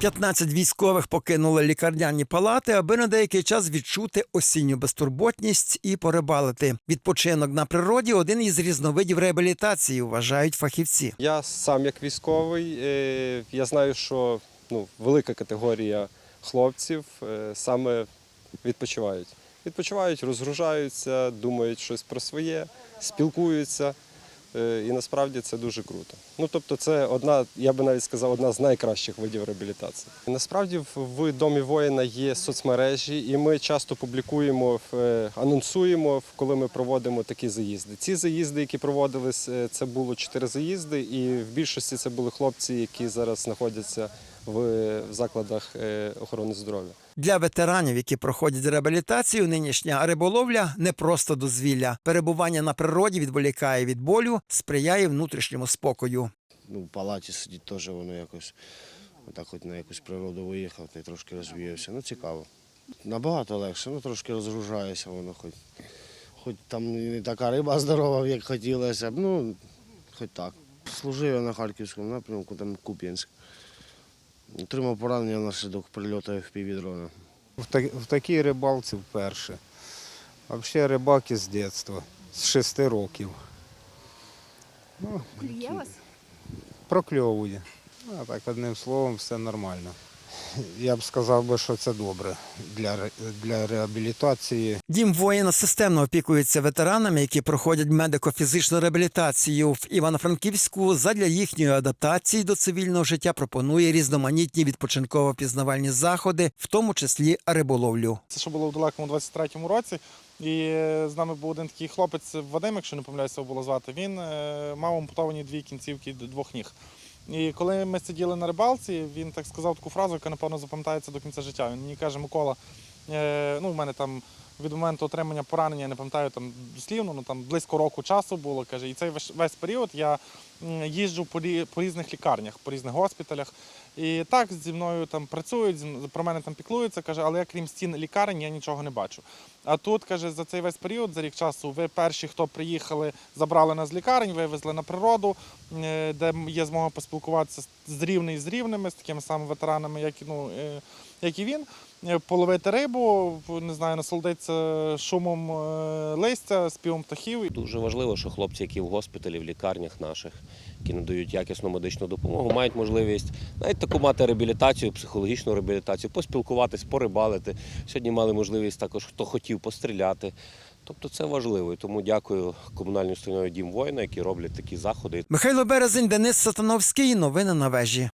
15 військових покинули лікарняні палати, аби на деякий час відчути осінню безтурботність і порибалити. Відпочинок на природі один із різновидів реабілітації, вважають фахівці. Я сам як військовий, е, я знаю, що ну, велика категорія хлопців е, саме відпочивають. Відпочивають, розгружаються, думають щось про своє, спілкуються. Е, І насправді це дуже круто. Ну тобто, це одна, я би навіть сказав, одна з найкращих видів реабілітації. Насправді в- домі воїна є соцмережі, і ми часто публікуємо, е, анонсуємо, коли ми проводимо такі заїзди. Ці заїзди, які проводились, е, це було чотири заїзди, і в більшості це були хлопці, які зараз знаходяться в, в закладах е, охорони здоров'я. Для ветеранів, які проходять реабілітацію, нинішня риболовля не просто дозвілля. Перебування на природі відволікає від болю, сприяє внутрішньому спокою. ну, в палаті сидіти теж воно якось, отак хоч на якусь природу виїхав та й трошки розвіявся. Ну, цікаво. Набагато легше, ну трошки розгружається воно, хоч, хоч там не така риба здорова, як хотілося б, ну, хоч так. Служив я на Харківському напрямку, там Куп'янськ. Отримав поранення внаслідок прильоту FPV-дрона. В, так, в такій рибалці вперше. Взагалі рибак із дитинства, з шести років. Ну, Клює вас? прокльовує. Ну, А так, одним словом, все нормально. Я б сказав би, що це добре для, для реабілітації. Дім воїна системно опікується ветеранами, які проходять медико-фізичну реабілітацію в Івано-Франківську. Задля їхньої адаптації до цивільного життя пропонує різноманітні відпочинково-пізнавальні заходи, в тому числі риболовлю. Це що було в далекому 23-му році. І з нами був один такий хлопець Вадим, якщо не помиляюся, його було звати. Він е, мав ампутовані дві кінцівки двох ніг. І коли ми сиділи на рибалці, він так сказав таку фразу, яка, напевно, запам'ятається до кінця життя. Він мені каже, Микола, е, ну, в мене там від моменту отримання поранення, я не пам'ятаю там дослівно, ну там близько року часу було. каже, і цей весь- період я їжджу по, рі- по різних лікарнях, по різних госпіталях. І так зі мною там працюють, про мене там піклуються, каже, але я крім стін лікарень я нічого не бачу. А тут каже, за цей весь період, за рік часу, ви перші, хто приїхали, забрали нас з лікарень, вивезли на природу, е, де є змога поспілкуватися з- рівний з рівними, з такими самими ветеранами, як, ну, е, як і він. Е, Половити рибу, не знаю, насолодитися шумом листя, співом птахів. Дуже важливо, що хлопці, які в госпіталі, в лікарнях наших, які надають якісну медичну допомогу, мають можливість навіть таку мати реабілітацію, психологічну реабілітацію, поспілкуватись, порибалити. Сьогодні мали можливість також, хто хотів постріляти. Тобто це важливо. І тому дякую комунальній установі Дім воїна, які роблять такі заходи. Михайло Березень, Денис Сатановський. Новини на вежі.